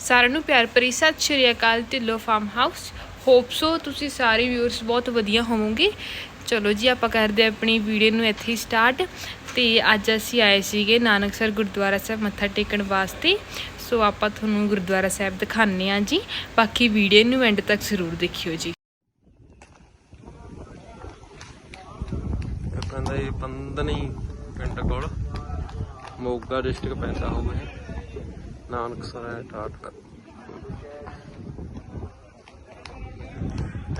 ਸਾਰਿਆਂ ਨੂੰ ਪਿਆਰ ਭਰੀ ਸਤਿ ਸ਼੍ਰੀ ਅਕਾਲ Dhillon farm house hope so ਤੁਸੀਂ ਸਾਰੇ ਵਿਊਅਰਸ ਬਹੁਤ ਵਧੀਆ ਹੋਵੋਗੇ। ਚਲੋ ਜੀ, ਆਪਾਂ ਕਰਦੇ ਆਪਣੀ ਵੀਡੀਓ ਨੂੰ ਇੱਥੇ ਹੀ ਸਟਾਰਟ ਤੇ ਅੱਜ ਅਸੀਂ ਆਏ ਸੀਗੇ ਨਾਨਕਸਰ ਗੁਰਦੁਆਰਾ ਸਾਹਿਬ ਮੱਥਾ ਟੇਕਣ ਵਾਸਤੇ। ਸੋ ਆਪਾਂ ਤੁਹਾਨੂੰ ਗੁਰਦੁਆਰਾ ਸਾਹਿਬ ਦਿਖਾਉਂਦੇ ਹਾਂ ਜੀ। ਬਾਕੀ ਵੀਡੀਓ ਨੂੰ ਐਂਡ ਤੱਕ ਜ਼ਰੂਰ ਦੇਖਿਓ ਜੀ। ਪੈਂਦਾ ਇਹ ਪੰਦਨੀ ਪਿੰਡ ਕੋਲ। ਮੋਗਾ ਡਿਸਟ੍ਰਿਕਟ ਪੈਂਦਾ ਹੋਵੇ ਨਾਨਕ ਹੈ ਟਾਟ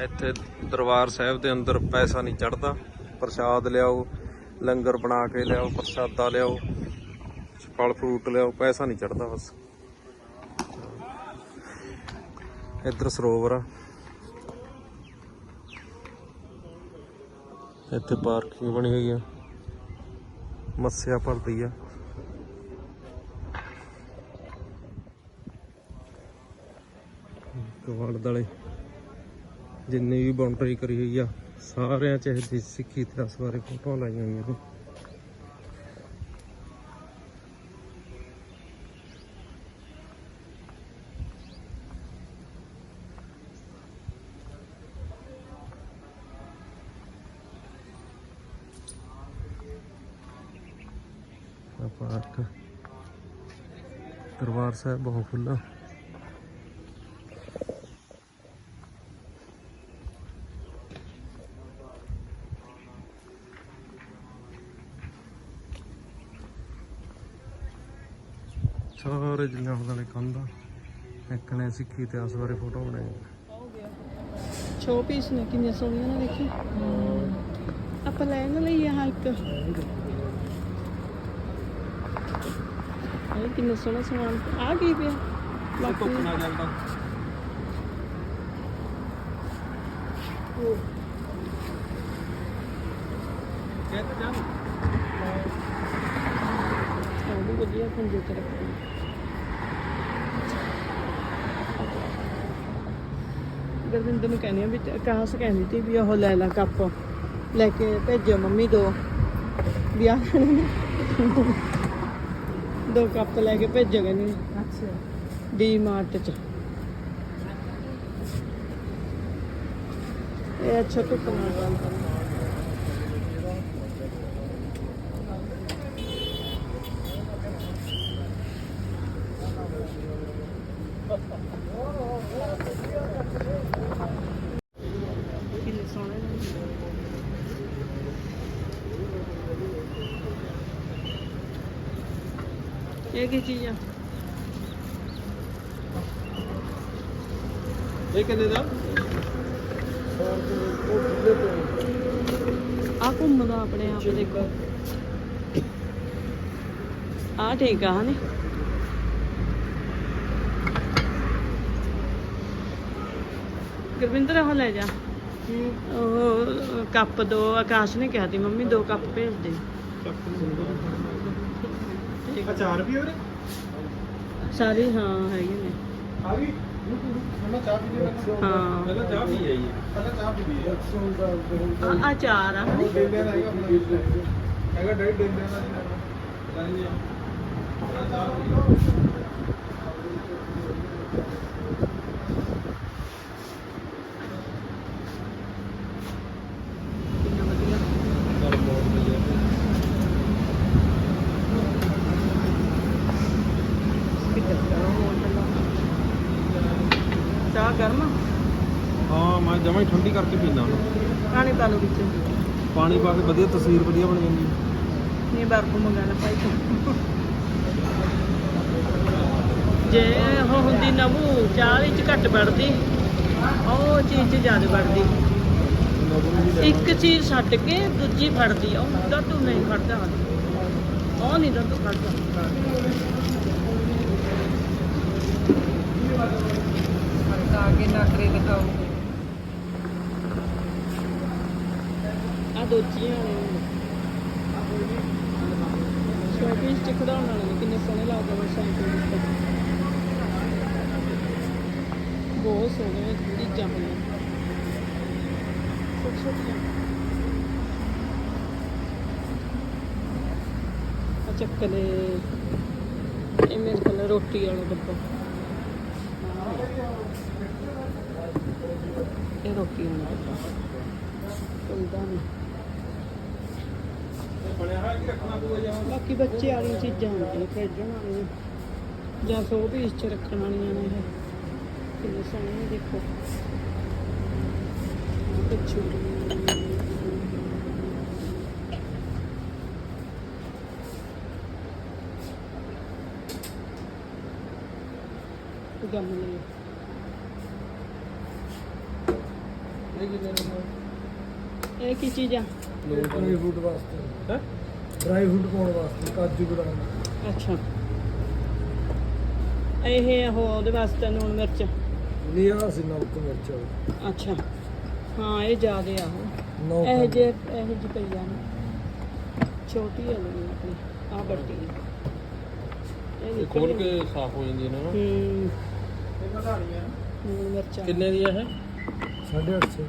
ਇੱਥੇ ਦਰਬਾਰ ਸਾਹਿਬ ਦੇ ਅੰਦਰ ਪੈਸਾ ਨਹੀਂ ਚੜਦਾ। ਪ੍ਰਸ਼ਾਦ ਲਿਆਓ, ਲੰਗਰ ਬਣਾ ਕੇ ਲਿਆਓ, ਪ੍ਰਸ਼ਾਦਾ ਲਿਆਓ, ਫਲ ਫਰੂਟ ਲਿਆਓ, ਪੈਸਾ ਨਹੀਂ ਚੜਦਾ ਬਸ। ਇੱਧਰ ਸਰੋਵਰ ਆ। ਇੱਥੇ ਪਾਰਕਿੰਗ ਬਣੀ ਹੋਈ ਆ। ਮੱਸਿਆ ਭਰਦੀ ਆ। ਕਵਾੜ ਦਲੇ। ਜਿੰਨੀ ਵੀ ਬਾਉਂਡਰੀ ਕਰੀ ਹੋਈ ਆ, ਸਾਰਿਆਂ ਚ ਇਹ ਸਿੱਖੀ ਇਤਿਹਾਸ ਬਾਰੇ ਫੋਟੋਆਂ ਲਾਈਆਂ ਹੋਈਆਂ ਨੇ। ਪਾਰਕ। ਦਰਬਾਰ ਸਾਹਿਬ ਬਹੁਤ ਖੁੱਲਾ ਸਾਰੇ ਜਿੰਨਾ ਵਾਲੇ ਕੰਧਾਂ ਇੱਕ ਨੇ ਸਿੱਖੀ ਇਤਿਹਾਸ ਬਾਰੇ ਫੋਟੋ ਬਣਾਈ? ਛੋ ਪੀਸ ਨੇ ਕਿੰਨੇ ਸੋਹਣੀਆਂ ਨੇ ਦੇਖੀ? ਆਪਾਂ ਲੈ ਨਾ ਲਈ ਆਹ ਇੱਕ। ਇਹ ਕਿੰਨਾ ਸੋਹਣਾ ਸਮਾਨ ਆ ਕੀ ਪਿਆ? ਬਾਕੀ ਜਾਂਦਾ ਉਹ ਵੀ ਵਧੀਆ ਖੰਜੇ ਤੇ ਰੱਖੀ। ਗੁਰਵਿੰਦਰ ਨੂੰ ਕਹਿੰਦੀ ਆ ਵੀ ਕਾਸ ਕਹਿੰਦੀ ਤੀ ਵੀ ਉਹ ਲੈ ਲੈ ਕੱਪ ਲੈ ਕੇ ਭੇਜੋ ਮੰਮੀ ਦੋ। ਵਿਆਹ ਦੋ ਕੱਪ ਲੈ ਕੇ ਭੇਜੋ ਕਹਿੰਦੀ। ਅੱਛਾ। ਡੀ ਮਾਰਟ ਚ। ਇਹ ਅੱਛਾ ਧੁੱਪ ਨਾਲ ਗੱਲ ਇਹ ਕੀ ਚੀਜ਼ ਆ? ਇਹ ਕਿੰਨੇ ਦਾ? ਆ ਘੁੰਮਦਾ ਆਪਣੇ ਆਪ ਦੇਖੋ। ਆ ਠੀਕ ਆ ਹਨੇ? ਗੁਰਵਿੰਦਰ ਉਹ ਲੈ ਜਾ। ਉਹ ਕੱਪ ਦੋ ਆਕਾਸ਼ ਨੇ ਕਿਹਾ ਤੀ ਮੰਮੀ ਦੋ ਕੱਪ ਭੇਜ ਦੇ। ਅਚਾਰ ਵੀ ਹੋਰੇ ਸਾਰੇ ਹਾਂ ਹੈਗੇ ਨੇ। ਆ ਵੀ ਮੈਂ ਚਾਹ ਪੀ ਲਈ ਹਾਂ। ਪਹਿਲਾਂ ਚਾਹ ਪੀ ਆਈ। ਪਹਿਲਾਂ ਚਾਹ ਪੀ ਲਈ ਆ ਅਚਾਰ ਆ। ਡੇਲਿਆਂ ਦਾ ਹੈਗਾ ਹੈਗਾ ਡੇਲਿਆਂ ਦਾ। ਪਤਾ ਨਹੀਂ ਕਿੰਨਾ ਵਧੀਆ ਚਾਹ ਗਰਮ ਆ? ਹਾਂ ਮੈਂ ਜਮਾਂ ਹੀ ਠੰਡੀ ਕਰਕੇ ਪੀਂਦਾ ਹੁਣ ਪਾਣੀ ਪਾ ਲਓ ਵਿੱਚ ਪਾਣੀ ਪਾ ਕੇ ਵਧੀਆ ਤਸਵੀਰ ਵਧੀਆ ਬਣ ਜਾਂਦੀ ਨਹੀਂ ਬਰਫ ਮੰਗਾ ਲੈ ਭਾਈ ਤੂੰ। ਜੇ ਉਹ ਹੁੰਦੀ ਨਵੂ ਚਾਹ ਵਿੱਚ ਘੱਟ ਵੜਦੀ ਉਹ ਚੀਜ਼ 'ਚ ਜ਼ਿਆਦਾ ਵੜਦੀ। ਇੱਕ ਚੀਜ਼ ਛੱਡ ਕੇ ਦੂਜੀ ਫੜਦੀ ਉਹ ਤਾਂ ਤੂੰ ਨਹੀਂ ਫੜਦਾ ਉਹ ਨਹੀਂ ਤਾਂ ਤੂੰ ਫੜਦਾ ਆਗੇ ਨਖਰੇ ਦਿਖਾਓ ਆ ਦੋਚੀਆਂ ਨੇ ਸ਼ੋਪੀਸ ਚ ਖੜਾਉਣ ਵਾਲੇ ਨੇ ਕਿੰਨੇ ਸੋਹਣੇ ਲੱਗਦੇ ਨੇ ਸਾਈਕਲ ਦੇ ਬਹੁਤ ਸੋਹਣੇ ਚੀਜ਼ਾਂ ਹੋਈਆਂ ਛੋਟੀਆਂ ਛੋਟੀਆਂ ਆ ਚੱਕਲੇ ਇਹ ਮੇਰੇ ਕੋਲ ਰੋਟੀ ਵਾਲਾ ਡੱਬਾ। ਇਹ ਰੋਟੀ ਹੁਣ ਚਲਦਾ ਨਹੀਂ। ਬਾਕੀ ਬੱਚੇ ਵਾਲੀਆਂ ਚੀਜ਼ਾਂ ਹੁੰਦੀਆਂ ਖੇਡਣ ਵਾਲੀਆਂ ਜਾਂ ਸੋ ਪੀਸ ਚ ਰੱਖਣ ਵਾਲੀਆਂ ਨੇ ਇਹ ਕਿੰਨੇ ਸੋਹਣੇ ਨੇ ਦੇਖੋ ਅੱਛੂ ਗਮਲੇ ਇਹ ਕੀ ਚੀਜ਼ ਆ ਡਰਾਈ ਫਰੂਟ ਵਾਸਤੇ। ਹੈ? ਡਰਾਈ ਫਰੂਟ ਪਾਉਣ ਵਾਸਤੇ ਕਾਜੂ ਬਦਾਮ। ਅੱਛਾ। ਇਹ ਉਹ ਉਹਦੇ ਵਾਸਤੇ ਨੂਣ ਮਿਰਚ। ਲਿਆ ਸੀ ਨਮਕ ਮਿਰਚ ਅੱਛਾ। ਹਾਂ ਇਹ ਜ਼ਿਆਦੇ ਆ ਉਹ। ਨੌ ਇਹ ਜੇ ਇਹ ਜੀ ਪਈਆਂ ਨੇ ਛੋਟੀ ਆ ਲਈ ਆਪਣੀ ਆ ਵੱਡੀ। ਆ। ਇਹ ਖੋਲ। ਕੇ ਸਾਫ਼ ਹੋ ਜਾਂਦੀ ਹੈ ਨਾ ਹੂੰ। ਇਹ ਵਧਾਣੀਆਂ ਨੂਣ ਮਿਰਚਾਂ। ਕਿੰਨੇ ਦੀ ਹੈ 850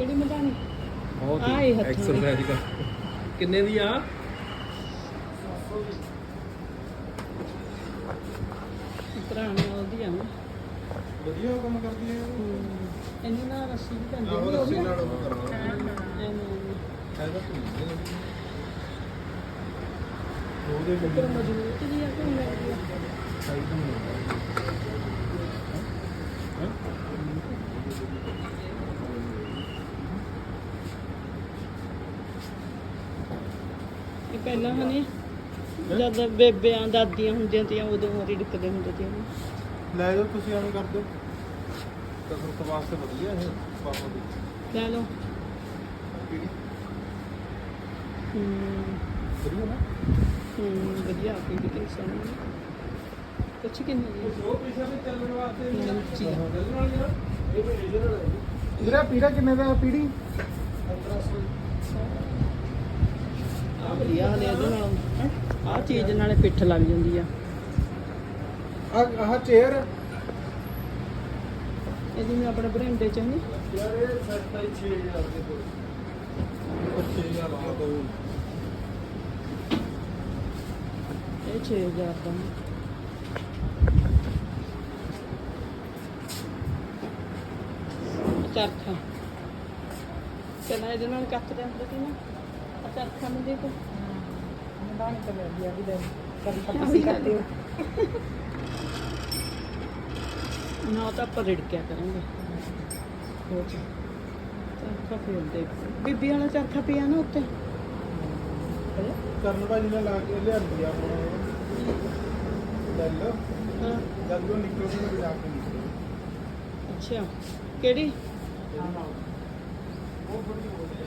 ਕਿਹੜੀ ਮਧਾਣੀ? ਬਹੁਤ ਆਹ ਇਹ ਹੱਥਾਂ ਦੀ। ਐਕਸਰਸਾਈਜ਼ ਕਰ ਕਿੰਨੇ ਦੀ ਆ? ਪੁਰਾਣੀ ਉਹਦੀ ਆ ਨਾ। ਵਧੀਆ ਕੰਮ ਕਰਦੀ ਹੈ। ਹੂੰ। ਇਹਨੂੰ ਨਾ ਰੱਸੀ ਵੀ ਪੈਂਦੀ ਆਹੋ ਰੱਸੀ। ਨਾਲ ਉਹ ਕਰਨਾ ਐਵੇਂ ਉਹਦੇ ਪਰ ਮਜ਼ਬੂਤ ਜੀ ਆ ਕਿ ਨਹੀਂ ਲੱਗਦੀ ਆ? ਇਹ ਪਹਿਲਾਂ ਹਨੇ ਜਦ ਬੇਬਿਆਂ ਦਾਦੀਆਂ ਹੁੰਦੀਆਂ ਤੀਆਂ ਉਦੋਂ ਰਿੜਕਦੇ ਹੁੰਦੇ ਤੇ ਲੈ ਜਾਓ ਤੁਸੀਂ ਐਵੇਂ ਕਰ ਦਿਓ। ਕਸਰਤ ਵਾਸਤੇ ਵਧੀਆ ਇਹ ਪਾਪਾ ਦੀ ਲੈ ਲਓ। ਹੂੰ। ਵਧੀਆ ਨਾ? ਹੂੰ ਵਧੀਆ ਆਪੀ ਦੀ ਤੇ ਸੋਹਣੀ ਕੁਛ ਕਿੰਨੀ ਉਹ ਪੀਸਾ ਵੀ ਚੱਲਣ ਵਾਸਤੇ। ਚੱਲਣ ਵਾਲੀ ਇਹ ਵੀ ਰੀਜਨਲ ਹੈ ਵੀਰਾ ਪੀੜਾ ਕਿੰਨੇ ਦਾ ਪੀੜੀ? 1500 ਆ ਵਧੀਆ ਹਲੇ ਇਹਦੇ ਨਾਲ ਆ ਚੀਜ਼ ਨਾਲੇ ਪਿੱਠ ਲੱਗ ਜਾਂਦੀ ਆ। ਆ ਆਹ ਚੇਅਰ ਇਹ ਜਿਵੇਂ ਆਪਣੇ ਬਰਿੰਡੇ ਚ ਨਹੀਂ? ਯਾਰ ਇਹ ਸੈਟ ਦਾ 6000 ਦੇ ਕੋਲ। 6000 ਦਾ ਦੋ। ਇਹ 6000 ਦਾ ਚਰਖਾ। ਕਹਿੰਦਾ ਇਹਦੇ ਨਾਲ ਕੱਤਦੇ ਹੁੰਦੇ ਸੀ ਨਾ। ਚਰਖਾ ਨੂੰ ਦੇਖੋ। ਬਾਣੀ ਕਰ ਲਿਆ ਵੀ ਦੇ ਕਦੀ ਪੱਕੀ ਕਰਦੇ ਹੋ। ਨਾ ਉਹ ਤਾਂ ਆਪਾਂ ਰਿੜਕਿਆ ਕਰਾਂਗੇ। ਹੋਰ ਚਰਖਾ ਫੇਰ ਦੇਖ ਬੀਬੀ ਵਾਲਾ ਚਰਖਾ ਪਿਆ ਨਾ ਉੱਤੇ। ਕਰਨ ਭਾਜੀ ਨੇ ਲਾ ਕੇ ਲਿਆਂਦੀ ਆ ਹੁਣ ਲੈ ਲਓ ਹਾਂ। ਜਦ ਉਹ ਨਿਕਲਦੀ ਮੈਂ ਜਾ ਕੇ ਨਿਕਲ ਅੱਛਾ। ਕਿਹੜੀ? ਉਹ ਬੜੀ ਹੋ ਰਹੀ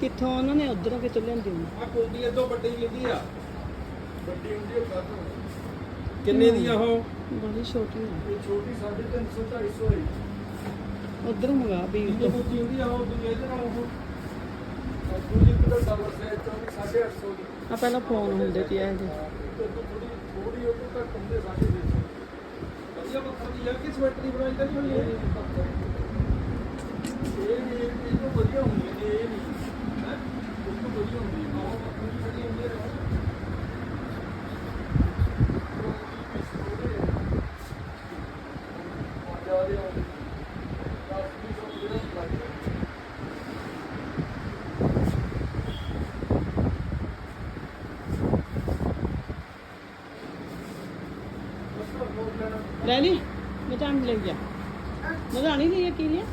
ਕਿੱਥੋਂ ਉਹਨਾਂ ਨੇ ਉਧਰੋਂ ਕਿਤੋਂ ਲਿਆਂਦੀ ਹੋਣੀ? ਆ ਕੋਡੀ ਇਦੋਂ ਵੱਡੀ ਲੈਂਦੀ ਆ। ਵੱਡੀ ਹੁੰਦੀ ਹੈ ਕੱਦ ਕਿੰਨੇ ਦੀ ਆ ਉਹ? ਬੜੀ ਛੋਟੀ ਆ। ਇਹ ਛੋਟੀ 350 250 ਹੈ। ਉਧਰੋਂ ਮੰਗਾ ਵੀ ਇਹ ਮੁੱਤੀ ਹੁੰਦੀ ਆ ਉਹ ਦੂਜੇ ਇਹਦੇ ਨਾਲ ਉਹ ਔਰ ਦੂਜੀ ਇੱਕ ਤਾਂ ਡਬਲ ਸੈਟ 850 ਦੀ। ਆ ਪਹਿਲਾਂ ਫੋਨ ਹੁੰਦੇ ਸੀ ਇਹਦੇ ਤੇ ਥੋੜੀ ਥੋੜੀ ਉਹ ਤੋਂ ਘੱਟ ਹੁੰਦੇ 350 ਵਧੀਆ ਪੱਥਰ ਦੀ ਆ ਕਿ ਸਵੈਟਰ ਦੀ ਬਣਾਈ ਤਾਂ ਨਹੀਂ ਹੋਈ ਇਹ ਨਹੀਂ ਪਤਾ ਇਹ ਵੀ ਇਹ ਤੋਂ ਵਧੀਆ ਹੁੰਦੀ ਹੈ ਇਹ ਨਹੀਂ ਲੈ ਲਈ ਮਤਾਨ ਲੈ ਗਿਆ। ਮਤਾਨੀ ਲਈ ਕੀ ਲਿਆ?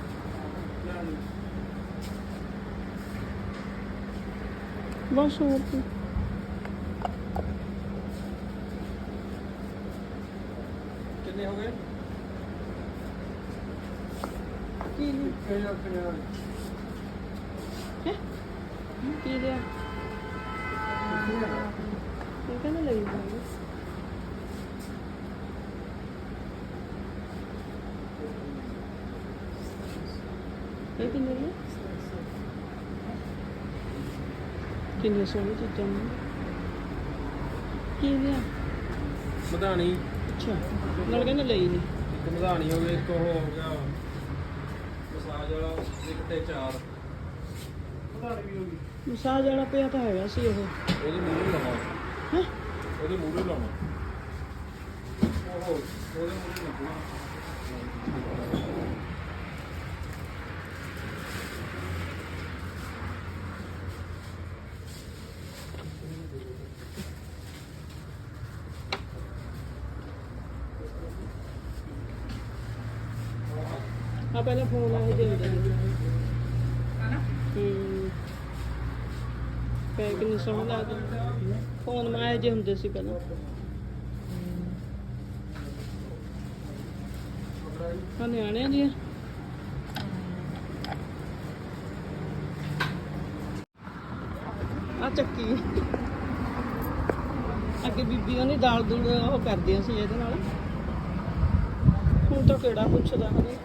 ਬਸ ਹੋਰ ਕੀ। ਕਿੰਨੇ ਹੋ ਗਏ? ਕੀ ਲਿਆ ਹੈ ਕੀ ਲਿਆ ਇਹ ਕਹਿੰਦਾ ਲਈ ਜਾਊਗਾ। ਇਹ ਕਿੰਨੇ ਦੀ ਕਿੰਨੇ ਸੋਹਣੀ ਚੀਜ਼ਾਂ ਨੇ। ਕੀ ਲਿਆ? ਮਧਾਣੀ। ਅੱਛਾ। ਨਾਲ ਕਹਿੰਦਾ ਲਈ ਨਹੀਂ। ਇੱਕ ਮਧਾਣੀ ਹੋ ਗਈ ਇੱਕ ਉਹ ਹੋ ਗਿਆ। ਮਸਾਜ ਵਾਲਾ ਇੱਕ ਤੇ ਚਾਰ। ਮਸਾਜ ਵਾਲਾ ਪਿਆ ਤਾਂ ਹੈਗਾ ਸੀ ਉਹ। ਉਹਦੇ ਮੂਹਰੇ ਲਾਉਣਾ ਹੈਂ? ਉਹਦੇ ਮੂਹਰੇ ਲਾਉਣਾ ਉਹ ਉਹਦੇ ਮੂਹਰੇ ਲਾਉਣਾ ਆ ਪਹਿਲਾਂ ਫੋਨ ਆਏ ਦੇ ਹੁੰਦੇ ਨੇ ਹੂੰ ਪੈਕ ਨਹੀਂ ਸੋਹਣਾ ਲੱਗਦਾ ਫੋਨ ਮਾਏ ਜੇ ਹੁੰਦੇ ਸੀ ਪਹਿਲਾਂ। ਆ ਨਿਆਣਿਆਂ ਦੀ ਆ ਚੱਕੀ। ਅੱਗੇ ਬੀਬੀ ਨੇ ਦਾਲ ਦੂਲ ਉਹ ਕਰਦੀਆਂ ਸੀ ਇਹਦੇ ਨਾਲ। ਹੁਣ ਤਾਂ ਕਿਹੜਾ ਪੁੱਛਦਾ ਹਲੇ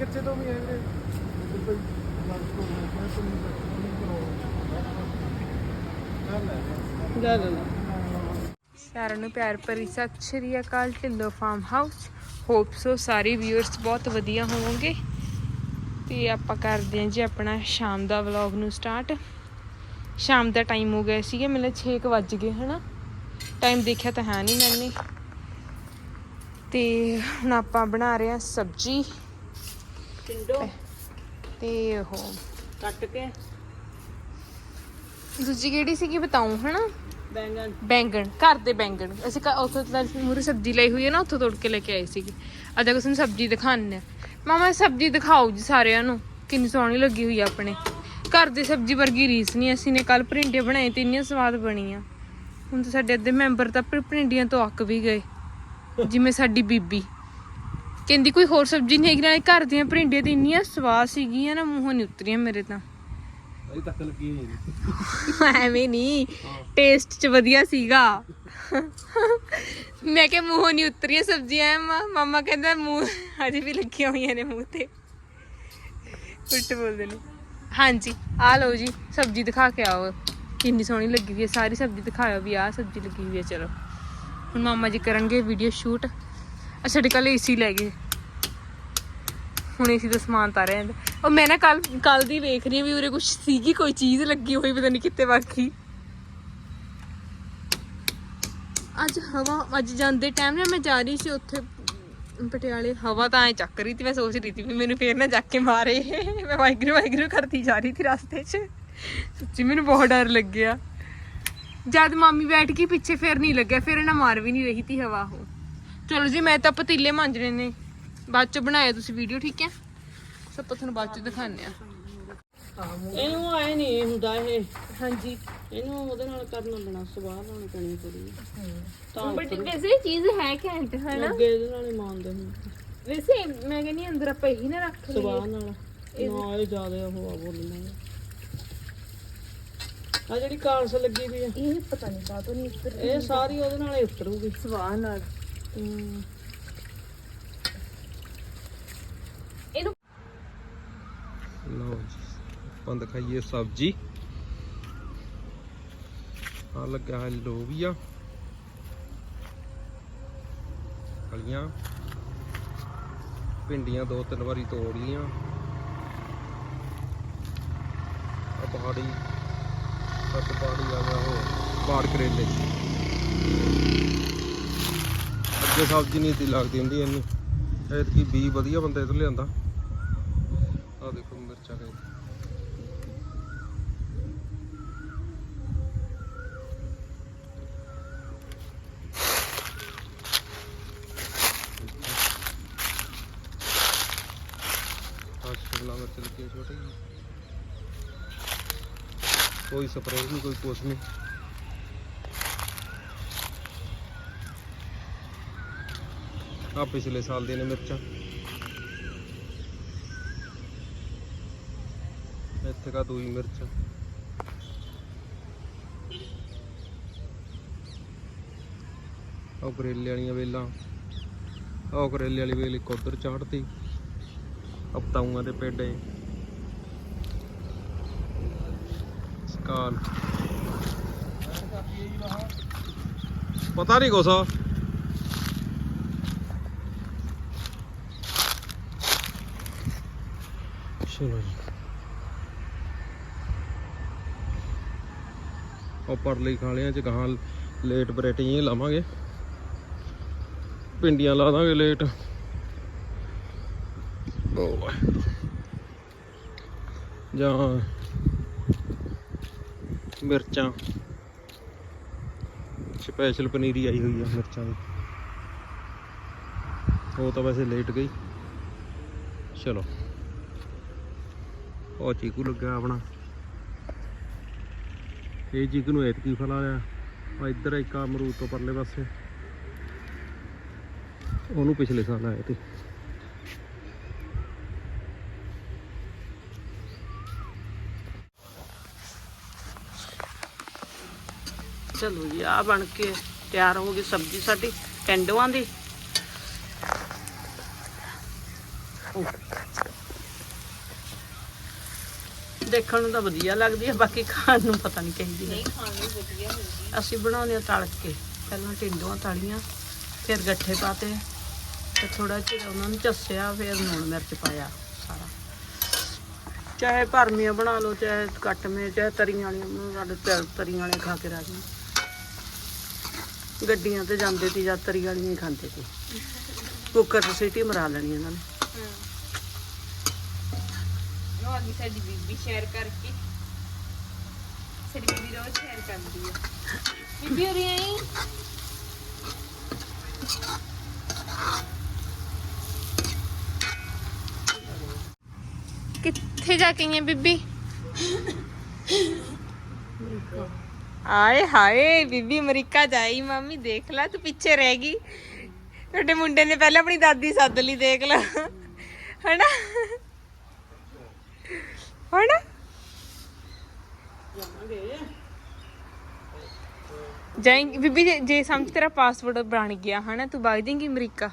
ਰੱਖ ਗਿਆ ਬੋਤਲਾਂ ਜੀ ਕਿੱਥੇ ਤੋਂ ਵੀ ਆਏ ਲੈ ਲੈ ਲੈ। ਸਾਰਿਆਂ ਨੂੰ ਪਿਆਰ ਭਰੀ ਸਤਿ ਸ਼੍ਰੀ ਅਕਾਲ, Dhillon farm house hope so ਸਾਰੇ ਵਿਊਅਰਸ ਬਹੁਤ ਵਧੀਆ ਹੋਵੋਗੇ। ਤੇ ਆਪਾਂ ਕਰਦੇ ਹਾਂ ਜੀ ਆਪਣਾ ਸ਼ਾਮ ਦਾ ਵਲੌਗ ਨੂੰ ਸਟਾਰਟ ਸ਼ਾਮ ਦਾ ਟਾਈਮ ਹੋ ਗਿਆ ਸੀਗਾ, ਮੈਨੂੰ 6 ਵੱਜ ਗਏ, ਹਨਾ? ਟਾਈਮ ਦੇਖਿਆ ਤਾਂ ਹੈ ਨਹੀਂ ਮੈਨੇ। ਤੇ ਹੁਣ ਆਪਾਂ ਬਣਾ ਰਹੇ ਹਾਂ ਸਬਜੀ। ਟਿੰਡੋ ਤੇ ਉਹ। ਕੱਟ ਕੇ। ਦੂਜੀ ਕਿਹੜੀ ਸੀਗੀ ਬਤਾਉਂ ਹਨਾ? ਬੈਂਗਣ। ਬੈਂਗਣ ਘਰ ਦੇ ਬੈਂਗਣ। ਅਸੀਂ ਘ- ਉੱਥੋਂ ਤਾਂ ਮੂਰੇ ਸਬਜ਼ੀ ਲਈ ਹੋਈ ਹੈ ਨਾ ਉੱਥੋਂ ਤੋੜ ਕੇ ਲੈ ਕੇ ਆਏ ਸੀਗੇ। ਅੱਜ ਅਸੀਂ ਤੁਹਾਨੂੰ ਸਬਜ਼ੀ ਦਿਖਾਉਂਦੇ ਆ ਮਾਮਾ ਸਬਜ਼ੀ ਦਿਖਾਓ ਜੀ ਸਾਰਿਆਂ ਨੂੰ ਕਿੰਨੀ ਸੋਹਣੀ ਲੱਗੀ ਹੋਈ ਆ ਆਪਣੇ। ਘਰ ਦੀ ਸਬਜ਼ੀ ਵਰਗੀ ਰੀਸ ਨਹੀਂ ਅਸੀਂ ਨੇ ਕੱਲ ਭਰਿੰਡੇ ਬਣਾਏ ਤੇ ਇੰਨੀਆਂ ਸਵਾਦ ਬਣੀਆਂ। ਹੁਣ ਤਾਂ ਸਾਡੇ ਅੱਧੇ ਮੈਂਬਰ ਤਾਂ ਭਰਿੰਡੀਆਂ ਤੋਂ ਅੱਕ ਵੀ ਗਏ ਜਿਵੇਂ ਸਾਡੀ ਬੀਬੀ। ਕਹਿੰਦੀ ਕੋਈ ਹੋਰ ਸਬਜ਼ੀ ਨਹੀਂ ਹੈਗੀ ਨਾਲੇ ਘਰ ਦੀਆਂ ਭਰਿੰਡੀਆਂ ਤੇ ਇੰਨੀਆਂ ਸਵਾਦ ਸੀਗੀਆਂ ਨਾ ਮੂੰਹੋਂ ਨਹੀਂ ਉਤਰੀਆਂ ਮੇਰੇ ਤਾਂ। ਅਜੇ ਤੱਕ ਲੱਗੀ ਹੋਈ ਐਵੇਂ ਨਹੀਂ ਟੇਸਟ ਚ ਵਧੀਆ ਸੀਗਾ। ਮੈਂ ਕਿਹਾ ਮੂੰਹੋਂ ਨਹੀਂ ਉਤਰੀਆਂ ਸਬਜ਼ੀਆਂ ਮਾ- ਮਾਮਾ ਕਹਿੰਦਾ ਮੂੰਹ ਹਜੇ ਵੀ ਲੱਗੀਆਂ ਹੋਈਆਂ ਨੇ ਮੂੰਹ ਤੇ। ਉਲਟ ਬੋਲਦੇ ਨੇ। ਹਾਂਜੀ ਆ ਲਓ ਜੀ ਸਬਜ਼ੀ ਦਿਖਾ ਕੇ ਆਓ। ਕਿੰਨੀ ਸੋਹਣੀ ਲੱਗੀ ਹੋਈ ਹੈ ਸਾਰੀ ਸਬਜ਼ੀ ਦਿਖਾਓ ਵੀ ਆਹ ਸਬਜ਼ੀ ਲੱਗੀ ਹੋਈ ਹੈ ਚਲੋ। ਹੁਣ ਮਾਮਾ ਜੀ ਕਰਨਗੇ ਵੀਡੀਓ ਸ਼ੂਟ ਅੱਛਾ ਕੱਲ ਏਸੀ ਲੈ ਗਏ। ਹੁਣ ਏਸੀ ਦਾ ਸਮਾਨ ਤਾਰਿਆ ਜਾਂਦਾ। ਉਹ ਮੈਂ ਨਾ ਕੱਲ ਕੱਲ ਦੀ ਵੇਖ ਰਹੀ ਹਾਂ ਵੀ ਉਰੇ ਕੁਝ ਸੀਗੀ, ਕੋਈ ਚੀਜ਼ ਲੱਗੀ ਹੋਈ, ਪਤਾ ਨਹੀਂ ਕਿੱਥੇ ਬਾਕੀ ਅੱਜ ਹਵਾ, ਅੱਜ ਜਾਂਦੇ ਟਾਈਮ ਨਾ ਮੈਂ ਜਾ ਰਹੀ ਸੀ ਉੱਥੇ, ਪਟਿਆਲੇ। ਹਵਾ ਤਾਂ ਐ ਚੱਕ ਰਹੀ ਸੀ, ਮੈਂ ਸੋਚ ਰਹੀ ਸੀ ਵੀ ਮੈਨੂੰ ਫੇਰ ਨਾ ਜਾ ਕੇ ਮਾਰੇ। ਮੈਂ ਵਾਹਿਗੁਰੂ ਵਾਹਿਗੁਰੂ ਕਰਦੀ ਜਾ ਰਹੀ ਸੀ ਰਸਤੇ 'ਚ। ਸੱਚੀ ਮੈਨੂੰ ਬਹੁਤ ਡਰ ਲੱਗਿਆ। ਜਦ ਮਾਮੀ ਬੈਠ ਗਈ, ਪਿੱਛੇ ਫੇਰ ਨਹੀਂ ਲੱਗਿਆ। ਫਿਰ ਇਹਨਾਂ ਮਾਰ ਵੀ ਨਹੀਂ ਰਹੀ ਤੀ ਹਵਾ ਉਹ। ਚਲੋ ਜੀ ਮੈਂ ਤਾਂ ਪਤੀਲੇ ਮਾਂਜਣੇ ਨੇ। ਬਾਅਦ ਚ ਬਣਾਇਆ ਤੁਸੀਂ ਵੀਡੀਓ ਠੀਕ ਹੈ? ਸਭ ਤੋਂ ਤੁਹਾਨੂੰ ਬਾਅਦ ਚ ਦਿਖਾਉਂਦੇ ਆ ਇਹਨੂੰ ਆਏ ਨਹੀਂ ਹੁੰਦਾ ਇਹ। ਹਾਂਜੀ। ਇਹਨੂੰ ਉਹਦੇ ਨਾਲ ਕਰਨਾ ਪੈਣਾ ਸਵਾਹ ਨਾਲ ਕਰਨੀ ਪੜੀ ਤਾਂ ਬਟ ਵੈਸੇ ਚੀਜ਼ ਹੈ ਘੈਂਟ ਹੈ ਨਾ ਅੱਗੇ ਇਹਦੇ ਨਾਲ ਹੀ ਮਾਉਂਦੇ ਹੁੰਦੇ। ਵੈਸੇ ਮੈਂ ਕਹਿੰਦੀ ਅੰਦਰ ਆਪਾਂ ਇਹੀ ਨਾ ਰੱਖ ਲਈਏ। ਸਵਾਹ ਨਾਲ। ਨਾ ਇਹ ਜ਼ਿਆਦਾ ਉਹ ਆ ਬੋਲਣਾ। ਆ ਜਿਹੜੀ ਕਾਲਸ ਲੱਗੀ ਵੀ ਆ। ਇਹ ਪਤਾ ਨਹੀਂ ਕਾਹਤੋਂ ਨਹੀਂ ਉੱਤਰ ਇਹ ਸਾਰੀ ਉਹਦੇ ਨਾਲ ਹੀ ਉਤਰੂਗੀ। ਸਵਾਹ ਨਾਲ। ਇਹਨੂੰ ਲਓ ਜੀ, ਆਪਾਂ ਦਿਖਾਈਏ ਸਬਜੀ। ਆ ਲੱਗਾ ਹੈ ਲੋਬੀਆ। ਫਲੀਆਂ ਭਿੰਡੀਆਂ ਦੋ ਤਿੰਨ ਵਾਰੀ ਤੋੜ ਲੀਆਂ ਆ ਪਹਾੜੀ ਸੱਤ ਪਹਾੜੀ ਆ ਗਿਆ ਉਹ ਬਾੜ ਕਰੇਲੇ। ਅੱਗੇ ਸਬਜ਼ੀ ਨਹੀਂ ਤੀ ਲੱਗਦੀ ਹੁੰਦੀ ਇੰਨੀ। ਐਤਕੀ ਬੀ ਵਧੀਆ ਬੰਦੇ ਤੋਂ ਲਿਆਂਦਾ। ਆ ਦੇਖੋ ਮਿਰਚਾਂ ਦੇ ਕੋਈ ਸਪਰੇਅ ਨਹੀਂ, ਕੋਈ ਕੁਛ ਨਹੀਂ। ਆ ਪਿਛਲੇ ਸਾਲ ਦੀਆਂ ਨੇ ਮਿਰਚਾਂ। ਇੱਥੇ ਕਾ ਦੂਈ ਮਿਰਚ ਉਹ ਕਰੇਲੇ ਵਾਲੀਆਂ ਵੇਲਾਂ। ਉਹ ਕਰੇਲੇ ਵਾਲੀ ਵੇਲ ਇੱਕ ਉਧਰ ਚਾੜਤੀ। ਅਪਤਾਊਆਂ ਦੇ ਪੇਡੇ। ਸਕਾਲ। ਪਤਾ ਨਹੀਂ ਕੁਛ। ਚਲੋ ਜੀ। ਉਹ ਪਰਲੀ ਖਾਲਿਆਂ ਚ ਗਾਂ ਲੇਟ ਬਰੇਟੀਆਂ ਲਾਵਾਂਗੇ। ਪਿੰਡੀਆਂ ਲਾ ਦਾਂਗੇ ਲੇਟ ਜਾਂ ਮਿਰਚਾਂ। ਸਪੈਸ਼ਲ ਪਨੀਰੀ ਆਈ ਹੋਈ ਆ ਮਿਰਚਾਂ ਦੀ। ਉਹ ਤਾਂ ਵੈਸੇ ਲੇਟ ਗਈ। ਚਲੋ। ਉਹ ਚੀਕੂ ਲੱਗਾ ਆਪਣਾ। ਇਹ ਚੀਕੂ ਨੂੰ ਐਤਕੀ ਫਲ ਆਇਆ ਆ ਇੱਧਰ ਇੱਕ ਅਮਰੂਦ ਤੋਂ ਪਰਲੇ ਪਾਸੇ। ਉਹਨੂੰ ਪਿਛਲੇ ਸਾਲ ਆਇਆ ਤੇ। ਚਲੋ ਜੀ ਆ ਬਣ ਕੇ ਤਿਆਰ ਹੋ ਗਈ ਸਬਜ਼ੀ ਸਾਡੀ, ਟੈਂਡੂਆਂ ਦੀ। ਦੇਖਣ ਨੂੰ ਤਾਂ ਵਧੀਆ ਲੱਗਦੀ ਹੈ ਬਾਕੀ ਖਾਣ ਨੂੰ ਪਤਾ ਨਹੀਂ ਕਿਹਦੀ ਨਹੀਂ ਖਾਣ ਨੂੰ ਵਧੀਆ ਅਸੀਂ ਬਣਾਉਂਦੇ ਆ ਤਲ ਕੇ ਪਹਿਲਾਂ ਟਿੰਡੂਆਂ ਤਲੀਆਂ ਫਿਰ ਗੱਠੇ ਪਾਤੇ ਤੇ ਥੋੜਾ ਜਿਹਾ ਉਹਨਾਂ ਨੂੰ ਚੱਸਿਆ ਫਿਰ ਲੂਣ ਮਿਰਚ ਪਾਇਆ ਸਾਰਾ। ਚਾਹੇ ਭਰਮੀਆਂ ਬਣਾ ਲਓ ਚਾਹੇ ਕੱਟਵੇਂ ਚਾਹੇ ਤਰੀਆਂ ਵਾਲੀਆਂ ਸਾਡੇ ਤੇ ਤਰੀਆਂ ਵਾਲੇ ਖਾ ਕੇ ਰਾਜੀ ਗੱਡੀਆਂ ਤੇ ਜਾਂਦੇ ਸੀ ਜਾਂ ਤਰੀ ਵਾਲੀਆਂ ਹੀ ਖਾਂਦੇ ਸੀ। ਕੁੱਕਰ 'ਚ ਸੀਟੀ ਮਰਾ ਲੈਣੀ ਇਹਨਾਂ ਨੇ। ਉਹ ਅੱਗੇ ਸਾਡੀ ਬੀਬੀ ਸ਼ੇਅਰ ਕਰਕੇ, ਸਾਡੀ ਬੀਬੀ ਰੋਜ਼ ਸ਼ੇਅਰ ਕਰਦੀ ਹੈ ਬੀਬੀ ਹੋ ਰਹੀ ਹੈ ਕਿੱਥੇ ਜਾ ਕੇ ਹੈ ਬੀਬੀ? ਆਏ ਹਾਏ, ਬੀਬੀ ਅਮਰੀਕਾ ਜਾਈ, ਮਾਮੀ ਦੇਖ ਲੈ, ਤੂੰ ਪਿੱਛੇ ਰਹਿ ਗਈ। ਤੁਹਾਡੇ ਮੁੰਡੇ ਨੇ ਪਹਿਲਾਂ ਆਪਣੀ ਦਾਦੀ ਸੱਦ ਲਈ, ਦੇਖ ਲੈ। ਹਨਾ? ਹਨਾ? ਜਾਏਂਗੀ ਬੀਬੀ ਜੇ- ਜੇ ਸਮਝ ਤੇਰਾ ਪਾਸਪੋਰਟ ਬਣ ਗਿਆ ਹਨਾ ਤੂੰ ਵਗ ਜਾਏਂਗੀ ਅਮਰੀਕਾ।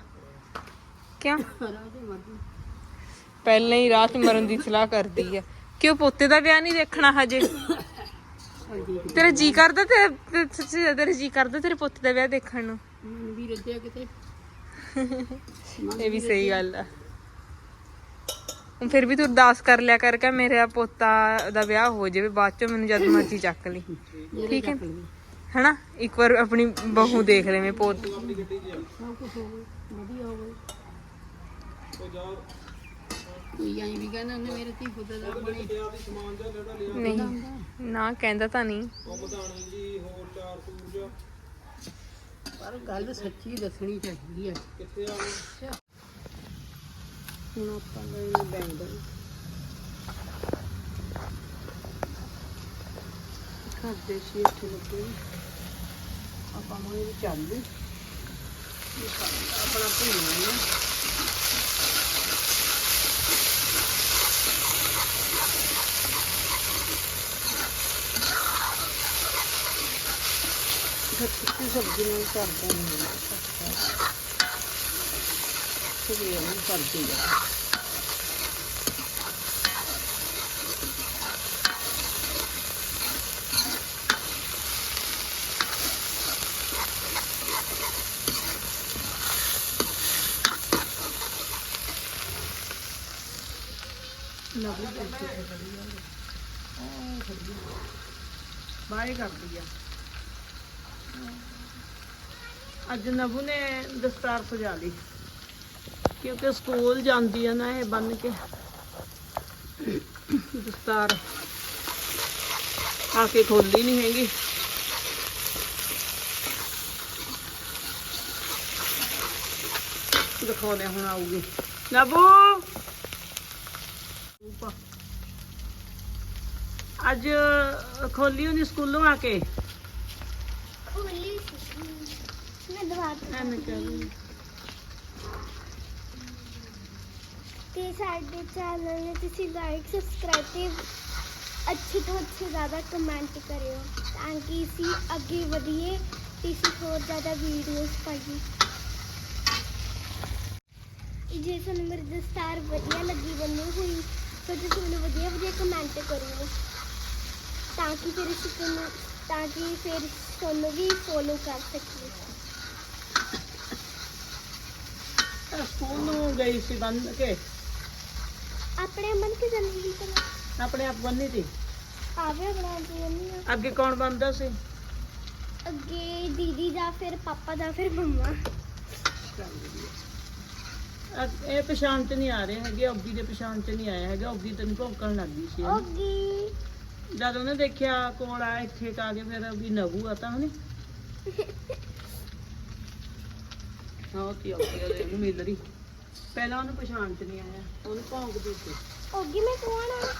ਕਿਉਂ? ਪਹਿਲਾਂ ਹੀ ਰਾਤ ਮਰਨ ਦੀ ਸਲਾਹ ਕਰਦੀ ਆ। ਕਿਉਂ ਪੋਤੇ ਦਾ ਵਿਆਹ ਨਹੀਂ ਦੇਖਣਾ ਹਜੇ? ਤੇਰਾ ਜੀ ਕਰਦਾ ਤੇ ਤੇ- ਤੇ- ਤੇਰਾ ਜੀ ਕਰਦਾ ਤੇਰੇ ਪੁੱਤ ਦਾ ਵਿਆਹ ਦੇਖਣ ਨੂੰ? ਵੀ ਰੱਜਿਆ ਕਿਤੇ। ਇਹ ਵੀ ਸਹੀ ਗੱਲ ਆ। ਹੁਣ ਫਿਰ ਵੀ ਤੂੰ ਅਰਦਾਸ ਕਰ ਲਿਆ ਕਰ ਕਿ ਮੇਰਾ ਪੋਤਾ ਦਾ ਵਿਆਹ ਹੋ ਜਾਵੇ, ਬਾਅਦ ਚੋਂ ਮੈਨੂੰ ਜਦ ਮਰਜ਼ੀ ਚੱਕ ਲਈ ਠੀਕ ਹੈ? ਹਨਾ? ਇੱਕ ਵਾਰ ਆਪਣੀ ਬਹੂ ਦੇਖ ਲੈਵੇਂ ਪੋਤ। ਨਹੀਂ, ਨਾ ਕਹਿੰਦਾ ਤਾਂ ਨਹੀਂ। ਪਰ ਗੱਲ ਸੱਚੀ ਦੱਸਣੀ ਚਾਹੀਦੀ ਹੈ। ਹੁਣ ਆਪਾਂ ਲੈਣੇ ਬੈਂਗਣ ਖਾਦੇ ਸੀ ਇੱਥੇ ਲੱਗੇ। ਆਪਾਂ ਨੂੰ ਇਹ ਚੱਲ ਆਪਣਾ ਭੁੰਨਣਾ ਹੈ ਸਬਜ਼ੀ ਨਾਲ ਕਰਦਾ ਨਹੀਂ ਤੇ ਇਹ ਨਹੀਂ ਕਰਦੀ ਆ ਬਾਏ ਕਰਦੀ ਆ ਅੱਜ ਨਬੂ ਨੇ ਦਸਤਾਰ ਸਜਾ ਲਈ। ਕਿਉਂਕਿ ਸਕੂਲ ਜਾਂਦੀ ਆ ਨਾ ਇਹ ਬੰਨ ਕੇ। ਦਸਤਾਰ ਆ ਕੇ ਖੋਲੀ ਨਹੀਂ ਹੈਗੀ। ਦਿਖਾਉਂਦੇ ਹੁਣ ਆਊਗੀ। ਨਬੂ! ਅੱਜ ਖੋਲੀ ਉਹਨੇ ਸਕੂਲੋਂ ਆ ਕੇ? ਖੋਲੀ ਮੈਂ ਦਵਾ ਐਵੇਂ ਕਹਿੰਦੀ ਤੇ ਸਾਡੇ ਚੈਨਲ ਨੂੰ ਤੁਸੀਂ ਲਾਈਕ ਸਬਸਕ੍ਰਾਈਬ ਤੇ ਅੱਛੇ ਤੋਂ ਅੱਛੇ ਜ਼ਿਆਦਾ ਕਮੈਂਟ ਕਰਿਓ ਤਾਂ ਕਿ ਅਸੀਂ ਅੱਗੇ ਵਧੀਏ ਤੇ ਅਸੀਂ ਹੋਰ ਜ਼ਿਆਦਾ ਵੀਡੀਓਜ਼ ਪਾਈਏ। ਜੇ ਤੁਹਾਨੂੰ ਮੇਰੀ ਦਸਤਾਰ ਵਧੀਆ ਲੱਗੀ ਬਣੀ ਹੋਈ, ਤਾਂ ਤੁਸੀਂ ਮੈਨੂੰ ਵਧੀਆ ਵਧੀਆ ਕਮੈਂਟ ਕਰਿਓ। ਤਾਂ ਕਿ ਫਿਰ ਅਸੀਂ ਤੁਹਾਨੂੰ, ਤਾਂ ਕਿ ਫਿਰ ਤੁਹਾਨੂੰ ਵੀ ਫੋਲੋ ਕਰ ਸਕੀਏ। ਸਕੂਲ ਨੂੰ ਗਈ ਸੀ ਬੰਦ ਕੇ। ਆਪਣੇ ਮਨ ਕੇ ਜਨਵਰੀ ਤੋਂ ਆਪਣੇ ਆਪ ਬੰਨੀ ਸੀ। ਆਵੇ ਬਣਾ ਕੇ ਮੰਮੀ ਆ। ਅੱਗੇ ਕੌਣ ਬੰਦਾ ਸੀ? ਅੱਗੇ ਦੀਦੀ ਜਾਂ ਫਿਰ ਪਾਪਾ ਜਾਂ ਫਿਰ ਮੰਮਾ। ਅ- ਇਹ ਪਛਾਣ ਚ ਨਹੀਂ ਆ ਰਹੇ ਹੈਗੇ ਔਗੀ ਦੇ ਪਛਾਣ ਚ ਨਹੀਂ ਆਇਆ ਹੈਗਾ ਔਗੀ ਤੈਨੂੰ ਭੌਂਕਣ ਲੱਗ ਗਈ ਸੀ। ਓਗੀ ਜਦ ਉਹਨੇ ਦੇਖਿਆ ਕੋਲ ਆ ਇੱਥੇ ਕਾ ਕੇ ਫਿਰ ਵੀ ਨਬੂ ਆ ਤਾਂ ਹਨੀ ਹਾਂ ਕੀ ਉਹਦੇ ਨੂੰ ਮਿਲ ਰਹੀ। ਪਹਿਲਾਂ ਉਹਨੂੰ ਪਛਾਣ ਚ ਨਹੀਂ ਆਇਆ, ਉਹਨੂੰ ਭੌਂਕਦੀ ਸੀ। ਓਗੀ ਮੈਂ ਕੌਣ ਆ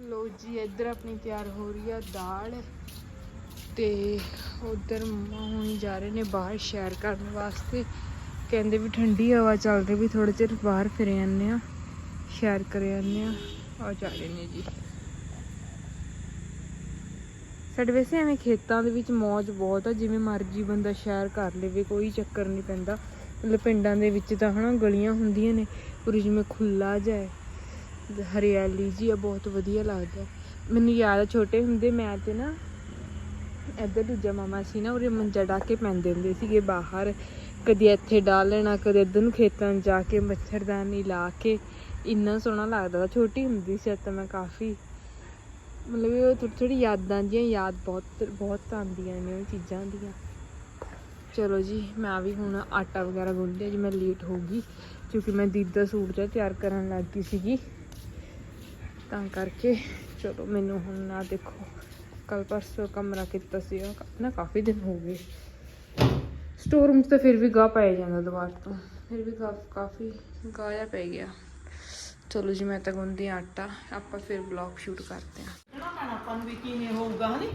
ਲੋ ਜੀ, ਇੱਧਰ ਆਪਣੀ ਤਿਆਰ ਹੋ ਰਹੀ ਆ ਦਾਲ ਤੇ ਉਧਰ ਮੰਮਾ ਹੁਣੀ ਜਾ ਰਹੇ ਨੇ ਬਾਹਰ ਸ਼ੈਰ ਕਰਨ ਵਾਸਤੇ। ਕਹਿੰਦੇ ਵੀ ਠੰਡੀ ਹਵਾ ਚੱਲ ਰਹੀ ਵੀ ਥੋੜੇ ਚਿਰ ਬਾਹਰ ਫਿਰ ਜਾਂਦੇ ਆ, ਸ਼ੈਰ ਕਰ ਆਉਂਦੇ ਆ। ਆ ਜਾ ਰਹੇ ਨੇ ਜੀ। ਸਾਡੇ ਵੈਸੇ ਐਵੇਂ ਖੇਤਾਂ ਦੇ ਵਿੱਚ ਮੌਜ ਬਹੁਤ ਆ, ਜਿਵੇਂ ਮਰਜ਼ੀ ਬੰਦਾ ਸ਼ੈਰ ਕਰ ਲਵੇ, ਕੋਈ ਚੱਕਰ ਨਹੀਂ ਪੈਂਦਾ। ਮਤਲਬ ਪਿੰਡਾਂ ਦੇ ਵਿੱਚ ਤਾਂ ਹਨਾ ਗਲੀਆਂ ਹੁੰਦੀਆਂ ਨੇ, ਪੂਰੀ ਜਿਵੇਂ ਖੁੱਲਾ ਜਿਹਾ ਹਰਿਆਲੀ ਜੀ ਆ, ਬਹੁਤ ਵਧੀਆ ਲੱਗਦਾ। ਮੈਨੂੰ ਯਾਦ ਆ, ਛੋਟੇ ਹੁੰਦੇ ਮੈਂ ਤੇ ਨਾ ਇੱਧਰ ਦੂਜਾ ਮਾਮਾ ਸੀ ਨਾ ਉਹਦੇ ਮੰਜਾ ਡਾ ਕੇ ਪੈਂਦੇ ਹੁੰਦੇ ਸੀਗੇ ਬਾਹਰ। ਕਦੇ ਇੱਥੇ ਡਾਲ ਲੈਣਾ, ਕਦੇ ਇੱਧਰ ਨੂੰ ਖੇਤਾਂ ਨੂੰ ਜਾ ਕੇ ਮੱਛਰਦਾਨੀ ਲਾ ਕੇ ਇੰਨਾ ਸੋਹਣਾ ਲੱਗਦਾ ਤਾ ਛੋਟੀ ਹੁੰਦੀ ਸੀ ਤਾਂ ਮੈਂ ਕਾਫੀ, ਮਤਲਬ ਉਹ ਥੋੜੀ ਥੋੜੀ ਯਾਦਾਂ ਦੀਆਂ ਯਾਦ ਬਹੁਤ ਬਹੁਤ ਆਉਂਦੀਆਂ ਨੇ, ਉਹ ਚੀਜ਼ਾਂ ਦੀਆਂ। ਚਲੋ ਜੀ, ਮੈਂ ਵੀ ਹੁਣ ਆਟਾ ਵਗੈਰਾ ਗੁੰਨ ਲਿਆ ਜੀ, ਮੈਂ ਲੇਟ ਹੋ ਗਈ, ਕਿਉਂਕਿ ਮੈਂ ਦੀਦੀ ਦਾ ਸੂਟ ਜਿਹਾ ਤਿਆਰ ਕਰਨ ਲੱਗ ਗਈ ਸੀਗੀ। ਤਾਂ ਕਰਕੇ, ਚਲੋ ਮੈਨੂੰ ਹੁਣ ਨਾ ਦੇਖੋ ਕੱਲ ਪਰਸੋਂ ਕਮਰਾ ਕੀਤਾ ਸੀ ਨਾ ਕਾਫੀ ਦਿਨ ਹੋ ਗਏ। ਸਟੋਰ ਰੂਮ ਤਾਂ ਫਿਰ ਵੀ ਗਾਹ ਪੈ ਜਾਂਦਾ ਦੁਬਾਰ ਤੋਂ। ਫਿਰ ਵੀ ਗਾਹ ਕਾਫੀ ਗਾਇਆ ਪੈ ਗਿਆ। ਚਲੋ ਜੀ ਮੈਂ ਤਾਂ ਗੁੰਦੀ ਆਟਾ। ਆਪਾਂ ਫਿਰ ਬਲੌਗ ਸ਼ੂਟ ਕਰਦੇ ਹਾਂ। ਕਿਹੜਾ ਖਾਣਾ ਆਪਾਂ ਨੂੰ ਵੀ ਕਿਵੇਂ ਹੋਊਗਾ ਹਨੀ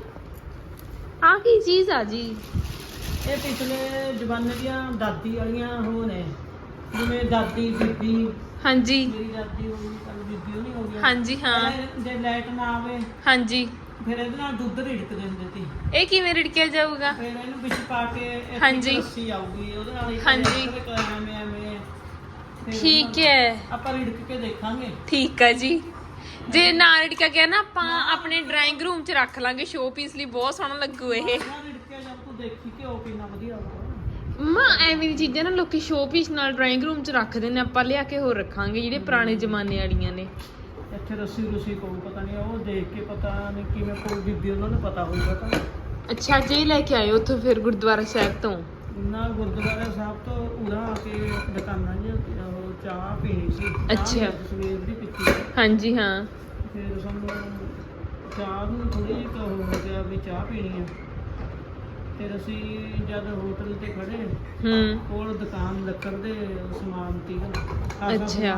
ਆ ਕੀ ਚੀਜ਼ ਆ ਜੀ? ਇਹ ਪਿਛਲੇ ਜ਼ਮਾਨੇ ਦੀਆਂ ਦਾਦੀ ਵਾਲੀਆਂ ਉਹ ਨੇ। ਜਿਵੇਂ ਦਾਦੀ ਬੀਬੀ ਹਾਂਜੀ। ਮੇਰੀ ਦਾਦੀ ਹੋ ਗਈ ਕੱਲ ਬੀਬੀ ਉਹ ਨਹੀਂ ਹੋ ਗਈ ਹਾਂਜੀ ਹਾਂ। ਜੇ ਲਾਈਟ ਨਾ ਆਵੇ। ਹਾਂਜੀ। ਫਿਰ ਇਹਦੇ ਨਾਲ ਦੁੱਧ ਰਿੜਕ ਦਿੰਦੇ ਸੀ। ਇਹ ਕਿਵੇਂ ਰਿੜਕਿਆ ਜਾਊਗਾ? ਫਿਰ ਇਹਨੂੰ ਵਿੱਚ ਪਾ ਕੇ ਇੱਥੇ ਹਾਂਜੀ। ਲੱਸੀ ਆਊਗੀ ਉਹਦੇ ਨਾਲ ਹੀ ਹਾਂਜੀ। ਐਵੇਂ ਐਵੇਂ। ਫਿਰ ਠੀਕ ਹੈ। ਆਪਾਂ ਰਿੜਕ ਕੇ ਦੇਖਾਂਗੇ। ਠੀਕ ਆ ਜੀ। ਜੇ ਨਾ ਰਿੜਕਿਆ ਗਿਆ ਨਾ ਆਪਾਂ ਆਪਣੇ ਡਰਾਇੰਗ ਰੂਮ 'ਚ ਰੱਖ ਲਾਂਗੇ ਸ਼ੋ ਪੀਸ ਲਈ ਬਹੁਤ ਸੋਹਣਾ ਲੱਗੂ ਇਹ। ਨਾ ਰਿੜਕਿਆ ਜਦ ਤੂੰ ਦੇਖੀ ਕਿ ਉਹ ਕਿੰਨਾ ਵਧੀਆ ਹੋਊਗਾ। ਮਾਂ ਐਵੇਂ ਦੀ ਚੀਜ਼ਾਂ ਨਾ ਲੋਕੀ ਸ਼ੋ ਪੀਸ ਨਾਲ ਡਰਾਇੰਗ ਰੂਮ 'ਚ ਰੱਖਦੇ ਨੇ ਆਪਾਂ ਲਿਆ ਕੇ ਹੋਰ ਰੱਖਾਂਗੇ ਜਿਹੜੇ ਪੁਰਾਣੇ ਜ਼ਮਾਨੇ ਵਾਲੀਆਂ ਨੇ। ਇੱਥੇ ਰੱਸੀ ਰੁਸੀ ਕੋਲ ਪਤਾ ਨਹੀਂ ਉਹ ਦੇਖ ਕੇ ਪਤਾ ਨਹੀਂ ਕਿਵੇਂ ਕੋਈ ਬੀਬੀ ਉਹਨਾਂ ਨੂੰ ਪਤਾ ਹੋਊਗਾ ਤਾਂ। ਅੱਛਾ ਜੇ ਲੈ ਕੇ ਆਏ ਉੱਥੋਂ ਫਿਰ ਗੁਰਦੁਆਰਾ ਸਾਹਿਬ ਤੋਂ? ਨਾ ਗੁਰਦੁਆਰਾ ਸਾਹਿਬ ਤੋਂ ਉਰਾ ਆ ਕੇ ਦੁਕਾਨਾਂ ਜੀ ਉਹ ਚਾਹ ਪੀਣੀ ਸੀ। ਚਾਹ ਅੱਛਾ। ਸਵੇਰ ਦੀ ਪੀਤੀ। ਹਾਂਜੀ ਹਾਂ। ਫਿਰ ਸਾਨੂੰ ਚਾਹ ਨੂੰ ਥੋੜੀ ਜਿਹੀ ਕਹੋ ਹੋ ਗਿਆ ਵੀ ਚਾਹ ਪੀਣੀ ਹੈ ਫਿਰ ਅਸੀਂ ਜਦ ਹੋਟਲ ਤੇ ਖੜੇ ਹੂੰ। ਕੋਲ ਦੁਕਾਨ ਲੱਕੜ ਦੇ ਸਮਾਨ ਤੀ ਅੱਛਾ।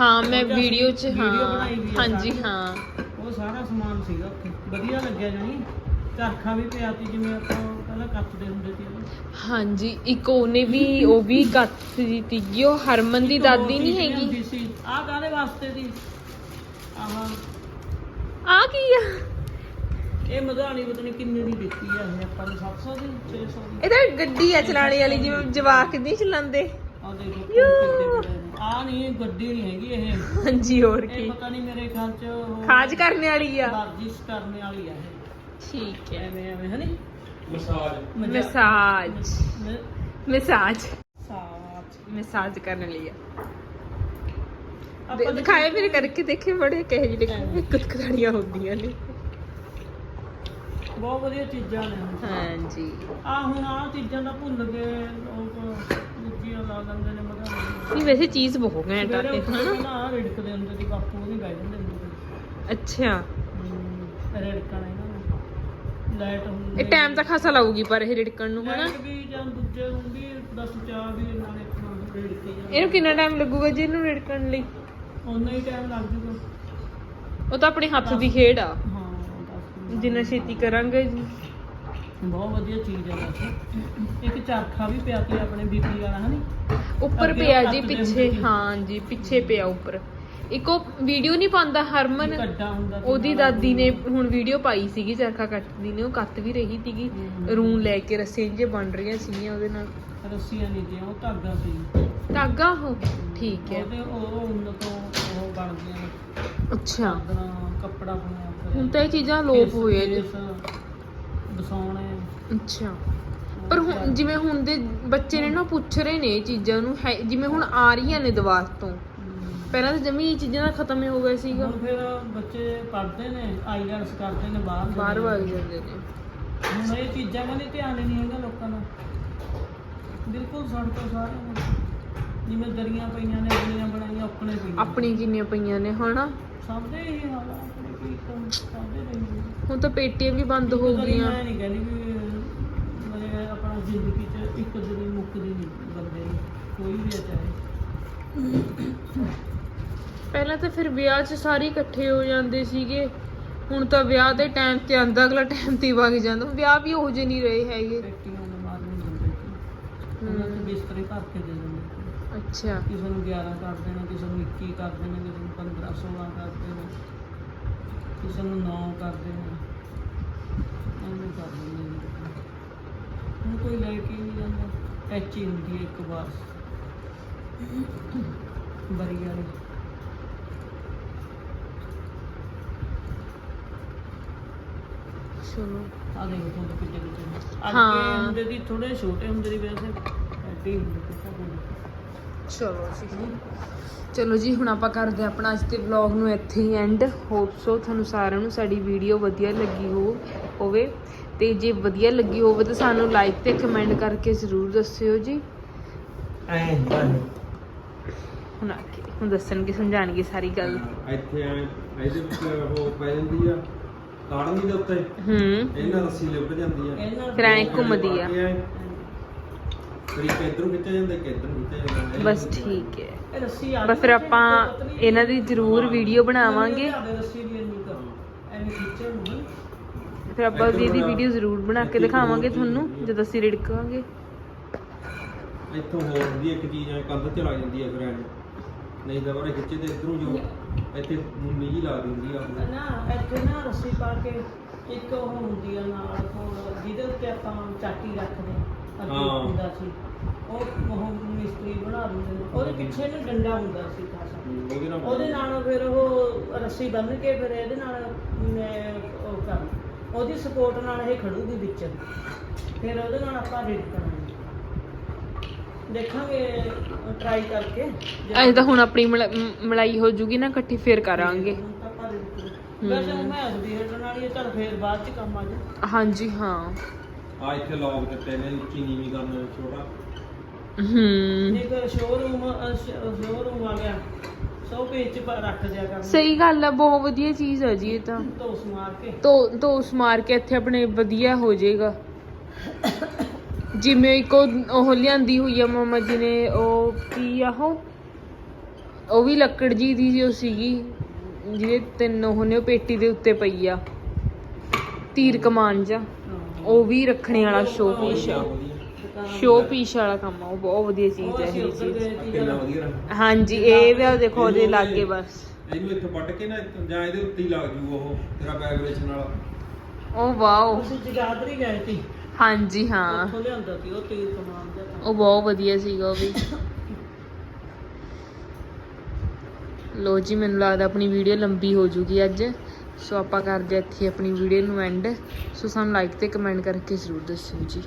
ਹਾਂ ਮੈਂ ਵੀਡੀਓ 'ਚ ਹਾਂ। ਆ ਹਾਂਜੀ। ਹਾਂ। ਉਹ ਸਾਰਾ ਸਮਾਨ ਸੀਗਾ ਉੱਥੇ। ਵਧੀਆ ਲੱਗਿਆ ਜਾਨੀ ਚਰਖਾ ਵੀ ਪਿਆ ਤੀ ਜਿਵੇਂ ਆਪਾਂ ਪਹਿਲਾਂ ਕੱਤਦੇ ਹੁੰਦੇ ਸੀ। ਹਾਂਜੀ ਇੱਕ ਉਹਨੇ ਵੀ ਉਹ ਵੀ ਗੱਤ ਦੀ ਤੀਗੀ ਉਹ ਹਰਮਨ ਦੀ ਦਾਦੀ ਨਹੀਂ ਹੈਗੀ। ਆਹ ਕਾਹਦੇ ਵਾਸਤੇ ਦੀ ਆਹ। ਆ ਕੀ ਆ? ਇਹ ਮਧਾਣੀ ਪਤਾ ਨਹੀਂ ਕਿੰਨੇ ਦੀ ਦਿੱਤੀ ਆ ਇਹ ਆਪਾਂ ਨੂੰ 700 ਦੀ 600 ਦੀ। ਇਹ ਤਾਂ ਗੱਡੀ ਆ ਚਲਾਣੇ ਵਾਲੀ ਜਿਵੇਂ ਜਵਾਕ ਨਹੀਂ ਚਲਾਉਂਦੇ। ਆ ਦੇਖੋ ਕਿੰਨੇ ਆ ਨਹੀਂ ਗੱਡੀ ਨਹੀਂ ਹੈਗੀ ਇਹ। ਹਾਂਜੀ ਹੋਰ ਇਹ ਕੀ ਪਤਾ ਨਹੀਂ ਮੇਰੇ ਖਿਆਲ ਚ ਉਹ ਖਾਜ ਕਰਨ ਵਾਲੀ ਆ। ਵਰਜਿਸ਼ ਕਰਨ ਵਾਲੀ ਆ ਇਹ। ਠੀਕ ਹੈ। ਐਵੇਂ ਐਵੇਂ honey massage. Massage. Massage. Massage massage ਕਰਨ ਲਈ ਆ। ਆਪਾਂ ਦਿਖਾਏ ਮੇਰੇ ਕਰਕੇ ਦੇਖੇ ਬੜੇ ਕਹੇ ਜਿਹੜੇ ਕੁਤਕੜੀਆਂ ਹੁੰਦੀਆਂ ਨੇ। ਬਹੁਤ ਵਧੀਆ ਚੀਜ਼ਾਂ ਨੇ। ਹਾਂਜੀ। ਆ ਹੁਣ ਆ ਚੀਜ਼ਾਂ ਦਾ ਭੁੱਲ ਗਏ ਲੋਕ ਦੂਜੀਆਂ ਲਾ ਲੈਂਦੇ ਨੇ ਮਧਾਣੀ ਨਹੀਂ ਵੈਸੇ ਚੀਜ਼ ਬਹੁਤ ਘੈਂਟ ਆ ਉੱਠ ਕੇ ਨਾ ਰਿੜਕਦੇ ਹੁੰਦੇ ਸੀ ਬਾਪੂ ਜਾਂਦੇ ਹੁੰਦੇ ਸੀ ਅੱਛਾ। ਹਮ, ਰਿੜਕਣਾ ਇਹਨਾਂ ਨੂੰ ਲਾਈਟ ਹੁੰਦੀ ਇਹ ਟਾਈਮ ਤਾਂ ਖਾਸਾ ਲਾਊਗੀ ਪਰ ਇਹ ਰਿੜਕਣ ਨੂੰ ਹਨਾ? ਲਾਈਟ ਵੀ ਜਾਂ ਦੂਜੇ ਨੂੰ ਵੀ 10 ਚਾਹ ਵੀ ਇਹਨਾਂ ਨੇ ਰਿੜਕੀ ਜਾਣਾ ਇਹਨੂੰ ਕਿੰਨਾ ਟਾਈਮ ਲੱਗੂਗਾ ਜੀ ਇਹਨੂੰ ਰਿੜਕਣ ਲਈ? ਉਨਾ ਹੀ ਟਾਈਮ ਲੱਗ ਜੂਗਾ। ਉਹ ਤਾਂ ਆਪਣੇ ਹੱਥ ਦੀ ਖੇਡ ਆ। ਹਾਂ 10 ਜਿੰਨਾ ਛੇਤੀ ਕਰਾਂਗੇ ਜੀ। ਬਹੁਤ ਵਧੀਆ ਚੀਜ਼ ਹੈ ਵੈਸੇ। ਇੱਕ ਚਰਖਾ ਵੀ ਪਿਆ ਤੀ ਆਪਣੇ ਬੀਬੀ ਵਾਲਾ ਹਨੀ? ਉੱਪਰ ਅੱਗੇ ਪਿਆ ਉਹ ਜੀ ਪਿੱਛੇ। ਸੀ। ਹਾਂ ਜੀ ਪਿੱਛੇ ਪਿਆ ਉੱਪਰ। ਇੱਕ ਉਹ ਵੀਡੀਓ ਨਹੀਂ ਪਾਉਂਦਾ ਹਰਮਨ? ਕੱਡਾ ਹੁੰਦਾ ਸੀ। ਉਹਦੀ ਨਾਲ। ਦਾਦੀ ਨੇ ਹੁਣ ਵੀਡੀਓ ਪਾਈ ਸੀਗੀ ਚਰਖਾ ਕੱਟਦੀ ਨੇ ਉਹ ਕੱਟ ਵੀ ਰਹੀ ਸੀਗੀ। ਰੂੰ ਲੈ ਕੇ ਰੱਸੇ ਜੇ ਬਣ ਰਹੀਆਂ ਸੀਗੀਆਂ ਉਹਦੇ ਨਾਲ। ਰੱਸੀਆਂ ਨਹੀਂ ਤੇ ਉਹ ਧਾਗਾ ਸੀ। ਧਾਗਾ ਉਹ? ਠੀਕ ਹੈ। ਉਹਦੇ ਉਹ ਉਹਨਾਂ ਤੋਂ ਉਹ ਬਣਦੀਆਂ ਨੇ ਅੱਛਾ। ਕੱਪੜਾ ਬਣਿਆ ਹੁਣ ਤਾਂ ਇਹ ਚੀਜ਼ਾਂ ਲੋਪ ਹੋਏ ਨੇ। ਬਸਾਉਣੇ ਅੱਛਾ। ਪਰ ਹੁਣ ਜਿਵੇਂ ਹੁਣ ਦੇ ਬੱਚੇ ਨੇ ਨਾ ਪੁੱਛ ਰਹੇ ਨੇ ਇਹ ਚੀਜ਼ਾਂ ਨੂੰ ਹੈ- ਜਿਵੇਂ ਹੁਣ ਆ ਰਹੀਆਂ ਨੇ ਦੀਵਾਰ ਤੋਂ। ਪਹਿਲਾਂ ਤਾਂ ਜਮੀ ਇਹ ਚੀਜ਼ਾਂ ਦਾ ਖਤਮ ਹੀ ਹੋ ਗਿਆ ਸੀਗਾ। ਹੁਣ ਫਿਰ ਬੱਚੇ ਪੜ੍ਹਦੇ ਨੇ ਆਈਲੈਟਸ ਕਰਦੇ ਨੇ ਬਾਹਰ ਬਾਹਰ ਵਗ। ਜਾਂਦੇ ਨੇ। ਹੁਣ ਇਹ ਚੀਜ਼ਾਂ ਦਾ ਨਹੀਂ ਧਿਆਨ ਹੀ ਨਹੀਂ ਹੈਗਾ ਲੋਕਾਂ ਦਾ। ਬਿਲਕੁਲ ਸਾਡੇ ਤੋਂ ਸਾਰਿਆਂ ਨੂੰ। ਜਿਵੇਂ ਦਰੀਆਂ ਪਈਆਂ ਨੇ ਬਣੀਆਂ ਬਣਾਈਆਂ ਆਪਣੇ ਪਈਆਂ ਆਪਣੀ ਕਿੰਨੀਆਂ ਪਈਆਂ ਨੇ ਹਨਾ? ਸਭ ਦੇ ਹੀ ਹਾਲ ਆ। ਹੁਣ ਤਾਂ ਪੇਟੀਆਂ ਵੀ ਬੰਦ ਹੋ ਗਈਆਂ। ਮੈਂ ਨਹੀਂ ਕਹਿੰਦੀ ਵੀ ਮਤਲਬ ਆਪਣਾ ਜ਼ਿੰਦਗੀ 'ਚ ਇੱਕ ਦਿਨ ਮੁੱਕਦੀ ਨਹੀਂ ਬੰਦੇ ਦੀ ਕੋਈ ਵੀ ਆ ਚਾਹੇ। ਪਹਿਲਾਂ ਤਾਂ ਫਿਰ ਵਿਆਹ 'ਚ ਸਾਰੇ ਇਕੱਠੇ ਹੋ ਜਾਂਦੇ ਸੀਗੇ। ਹੁਣ ਤਾਂ ਵਿਆਹ ਦੇ ਟਾਈਮ ਤੇ ਆਂਦਾ ਅਗਲਾ ਟਾਈਮ ਤੇ ਵਗ ਜਾਂਦਾ। ਵਿਆਹ ਵੀ ਉਹੋ ਜਿਹੇ ਨਹੀਂ ਰਹੇ ਹੈਗੇ। ਪੇਟੀਆਂ ਨੂੰ ਮਾਰ ਨਹੀਂ ਦਿੰਦੇ ਸੀ ਉਹਨਾਂ ਦੇ ਬਿਸਤਰੇ ਭਰ ਕੇ ਦੇ ਦਿੰਦੇ ਸੀ ਅੱਛਾ। ਕਿਸੇ ਨੂੰ 11 ਕਰ ਦੇਣਾ ਕਿਸੇ ਨੂੰ 21 ਕਰ ਦੇਣਾ ਕਿਸੇ ਨੂੰ 15 16 ਕਰ ਦੇਣਾ। ਕਿਸੇ ਨੂੰ 9 ਕਰ ਦੇਣਾ ਐਵੇਂ ਕਰ ਦਿੰਦੇ ਨੇ ਹੁਣ ਕੋਈ ਲੈ ਕੇ ਹੀ ਨਹੀਂ ਜਾਂਦਾ। ਟੈਚੀ ਹੁੰਦੀ ਹੈ ਇੱਕ ਵਾਰ। ਬਰੀ ਵਾਲੀ। ਚਲੋ। ਆ ਦੇਖੋ ਕਿੱਡੇ ਕਿੱਡੇ ਅੱਗੇ ਹਾਂ। ਹੁੰਦੇ ਦੀ ਥੋੜੇ ਛੋਟੇ ਹੁੰਦੇ ਦੀ ਵੈਸੇ। ਐਡੇ ਹੀ ਹੁੰਦੇ ਹੁੰਦੇ। ਚਲੋ ਜੀ। ਚਲੋ ਜੀ ਹੁਣ ਆਪਾਂ ਕਰਦੇ ਹਾਂ ਆਪਣਾ ਅੱਜ ਦੇ ਵਲੌਗ ਨੂੰ ਇੱਥੇ ਹੀ ਐਂਡ ਹੋਪ ਸੋ ਤੁਹਾਨੂੰ ਸਾਰਿਆਂ ਨੂੰ ਸਾਡੀ ਵੀਡੀਓ ਵਧੀਆ ਲੱਗੀ ਹੋ ਹੋਵੇ। ਤੇ ਜੇ ਵਧੀਆ ਲੱਗੀ ਹੋਵੇ ਤਾਂ ਸਾਨੂੰ ਲਾਈਕ ਤੇ ਕਮੈਂਟ ਕਰਕੇ ਜ਼ਰੂਰ ਦੱਸਿਓ ਜੀ। ਐ ਹੁਣ ਆ ਕੇ ਹੁਣ ਦੱਸਣਗੇ ਸਮਝਾਣਗੇ ਸਾਰੀ ਗੱਲ। ਇੱਥੇ ਐਂ ਇਹਦੇ ਵਿੱਚ ਉਹ ਪੈ ਜਾਂਦੀ ਆ ਕਾੜਨੀ ਦੇ ਉੱਤੇ। ਹੂੰ। ਇਹਨਾਂ ਰੱਸੀ ਲਿਪਟ ਜਾਂਦੀ ਆ। ਫਿਰ ਐਂ ਘੁੰਮਦੀ ਆ। ਤਰੀਕੇ ਇਧਰੋਂ ਖਿੱਚਿਆ ਜਾਂਦਾ ਕਿ ਇਧਰੋਂ ਖਿੱਚਿਆ ਜਾਂਦਾ ਬਸ ਠੀਕ ਹੈ। ਇਹ ਰੱਸੀ ਆ ਬਸ ਫਿਰ ਆਪਾਂ ਇਹਨਾਂ ਦੀ ਜ਼ਰੂਰ ਵੀਡੀਓ ਬਣਾਵਾਂਗੇ। ਰੱਸੀ ਵੀ ਇੰਨੀ ਕਰ ਐਵੇਂ ਖਿੱਚਣ ਨੂੰ ਫਿਰ ਆਪਾਂ ਇਹਦੀ ਵੀਡੀਓ ਜ਼ਰੂਰ ਬਣਾ ਕੇ ਦਿਖਾਵਾਂਗੇ ਤੁਹਾਨੂੰ ਜਦੋਂ ਅਸੀਂ ਰਿੜਕਾਂਗੇ ਇੱਥੋਂ ਹੋਰ ਹੁੰਦੀ ਆ ਇੱਕ ਚੀਜ਼ ਐ ਕੰਧ ਤੇ ਲੱਗ ਜਾਂਦੀ ਆ ਫਿਰ ਐਂ ਨਹੀਂ ਤਾਂ ਉਹਨੇ ਖਿੱਚੇ ਤੇ ਇਧਰੋਂ ਜੋ ਇੱਥੇ ਮੁੰਨੀ ਜੀ ਲਾ ਦਿੰਦੀ ਆ ਨਾ ਇੱਥੇ ਨਾ ਰੱਸੀ ਪਾ ਕੇ ਇੱਕ ਉਹ ਹੁੰਦੀ ਆ ਨਾਲ ਕੋਲ ਜਿਹਦੇ ਉੱਤੇ ਆਪਾਂ ਚਾਟੀ ਰੱਖਦੇ ਅੱਗੇ ਹਾਂ। ਹੁੰਦਾ ਸੀ। ਉਹ ਉਹ ਮਿਸਤਰੀ ਬਣਾ ਦਿੰਦੇ ਨੇ। ਉਹਦੇ ਪਿੱਛੇ ਨਾ ਡੰਡਾ ਹੁੰਦਾ ਸੀ ਖਾਸਾ। ਉਹਦੇ ਨਾਲ ਉਹਦੇ ਨਾਲ ਫਿਰ ਉਹ ਰੱਸੀ ਬੰਨ੍ਹ ਕੇ ਫਿਰ ਇਹਦੇ ਨਾਲ ਮੈਂ ਉਹ ਕਰ ਉਹਦੀ ਸਪੋਰਟ ਨਾਲ ਇਹ ਖੜੂਗੀ ਵਿੱਚ। ਫਿਰ ਉਹਦੇ ਨਾਲ ਆਪਾਂ ਰੇਡ ਕਰਾਂਗੇ। ਦੇਖਾਂਗੇ ਟਰਾਈ ਕਰਕੇ। ਜੇ- ਅਸੀਂ ਤਾਂ ਹੁਣ ਆਪਣੀ ਮਲਾ- ਮ- ਮਲਾਈ ਹੋ ਜੂਗੀ ਨਾ ਇਕੱਠੀ ਫੇਰ ਕਰਾਂਗੇ। ਹੁਣ ਤਾਂ ਆਪਾਂ ready ਕਰਾਂਗੇ। ਵੈਸੇ ਹੁਣ ਮੈਂ ਹੱਸਦੀ ਹਟਣ ਵਾਲੀ ਹੈ ਚਲ ਫੇਰ ਬਾਅਦ ਚ ਕੰਮ ਆ ਜਾ। ਹਾਂਜੀ ਹਾਂ। ਆ ਇੱਥੇ ਲੌਕ ਦਿੱਤੇ ਨੇ ਉੱਚੀ ਨੀਵੀਂ ਕਰਨ ਛੋਟਾ। ਹੂੰ। ਨਹੀਂ ਫਿਰ ਸ਼ੋਰੂਮ ਸ਼ੋਰੂਮ ਆ ਗਿਆ। ਸੌ ਪੇਜ ਚ ਪਾ- ਰੱਖ ਦਿਆ ਕਰ। ਸਹੀ ਗੱਲ ਆ ਬਹੁਤ ਵਧੀਆ ਚੀਜ਼ ਆ ਜੀ ਇਹ ਤਾਂ। ਧੋਸ ਮਾਰ ਕੇ। ਤੋ ਤੋਸ ਮਾਰ ਕੇ ਇੱਥੇ ਆਪਣੇ ਵਧੀਆ ਹੋ ਜਾਏਗਾ। ਜਿਵੇਂ ਇੱਕ ਉਹ ਉਹ ਲਿਆਂਦੀ ਹੋਈ ਆ ਮਮਾ ਜੀ ਨੇ ਉਹ ਕੀ ਆ ਉਹ? ਉਹ ਵੀ ਲੱਕੜ ਜੀ ਦੀ ਜੋ ਸੀਗੀ ਜਿਹਦੇ ਤਿੰਨ ਉਹ ਨੇ ਉਹ ਪੇਟੀ ਦੇ ਉੱਤੇ ਪਈ ਆ। ਤੀਰ ਕਮਾਨ ਜਾ ਉਹ ਵੀ ਰੱਖਣੇ ਵਾਲਾ ਸ਼ੋ ਪੀਸ ਆ। ਸ਼ੋ ਪੀਸ ਵਾਲਾ ਕੰਮ ਆ ਉਹ ਬਹੁਤ ਵਧੀਆ ਚੀਜ਼ ਉਹ ਹੈ ਇਹ ਚੀਜ਼ ਕਿੰਨਾ ਵਧੀਆ ਰੰਗ ਹਾਂਜੀ ਇਹ ਵੀ ਆ ਦੇਖੋ ਉਹਦੇ ਲਾਗੇ ਬਸ। ਇਹਨੂੰ ਇੱਥੇ ਪੱਟ ਕੇ ਨਾ ਇੱਥੋਂ- ਜਾਂ ਇਹਦੇ ਉੱਤੇ ਹੀ ਲੱਗ ਜੂ ਉਹ ਤੇਰਾ ਬੈਗ ਵੇਚਣ ਵਾਲਾ। ਉਹ ਵਾਓ। ਅਸੀਂ ਜਗਾਦਰੀ ਗਏ ਸੀ? ਹਾਂਜੀ ਹਾਂ। ਉੱਥੋਂ ਲਿਆਂਦਾ ਸੀ ਉਹ ਤੀਰ ਕਮਾਨ ਦਾ ਉਹ ਬਹੁਤ ਵਧੀਆ ਸੀਗਾ ਉਹ ਵੀ। ਲੋ ਜੀ ਮੈਨੂੰ ਲੱਗਦਾ ਆਪਣੀ ਵੀਡੀਓ ਲੰਬੀ ਹੋ ਜੂਗੀ ਅੱਜ। ਸੋ ਆਪਾਂ ਕਰਦੇ ਹਾਂ ਇੱਥੇ ਆਪਣੀ ਵੀਡੀਓ ਨੂੰ ਐਂਡ ਸੋ ਸਾਨੂੰ ਲਾਈਕ ਤੇ ਕਮੈਂਟ ਕਰਕੇ ਜ਼ਰੂਰ ਦੱਸਿਓ ਜੀ।